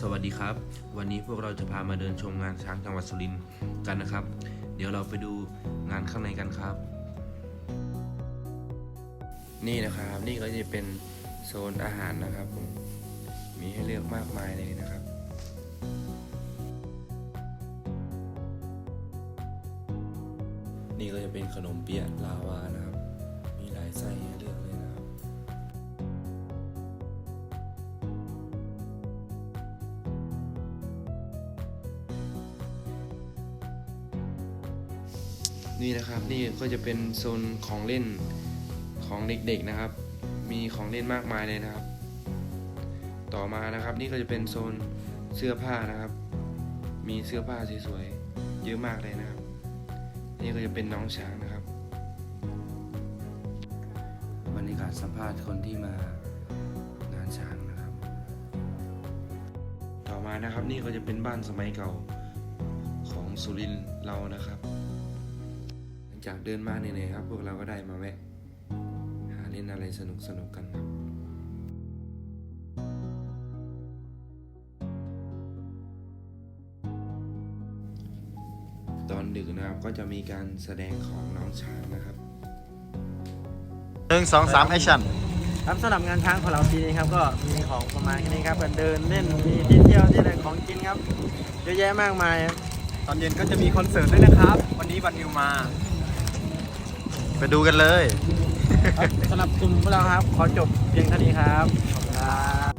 สวัสดีครับ วันนี้พวกเราจะพามาเดินชมงานช้างจังหวัดสุรินทร์กันนะครับ เดี๋ยวเราไปดูงานข้างในกันครับ นี่นะครับ นี่ก็จะเป็นโซนอาหารนะครับผมมีให้เลือกมากมายเลยนะครับนี่ก็จะเป็นขนมเปี๊ยะลาวานะครับ นี่นะครับนี่ก็จะเป็นโซนของเล่นของเด็กๆนะครับ มีของเล่นมากมายเลยนะครับ ต่อมานะครับนี่ก็จะเป็นโซนเสื้อผ้านะครับ มีเสื้อผ้าสวยๆเยอะมากเลยนะครับ นี่ก็จะเป็นน้องช้างนะครับบรรยากาศสัมภาษณ์คนที่มางานช้างนะครับ ต่อมานะครับนี่ก็จะเป็นบ้านสมัยเก่าของสุรินทร์เรานะครับหลัง จากเดินมาเหนื่อยๆครับ พวกเราก็ได้มาแวะ หาเล่นอะไรสนุกๆกันครับตอนดึกนะครับก็จะมีการแสดงของน้องช้างนะครับหนึ่งสองสามแอคชั่นครับสำหรับงานช้างของเราปีนี้ครับก็มีของประมาณแค่นี้ครับก็เดินเล่นมีที่เที่ยวที่อะไรของกินครับเยอะแยะมากมายครับตอนเย็นก็จะมีคอนเสิร์ตด้วยนะครับ วันนี้วันนิวมา ไปดูกันเลย สำหรับกลุ่มพวกเราครับ ขอจบเพียงเท่านี้ครับขอบคุณครับ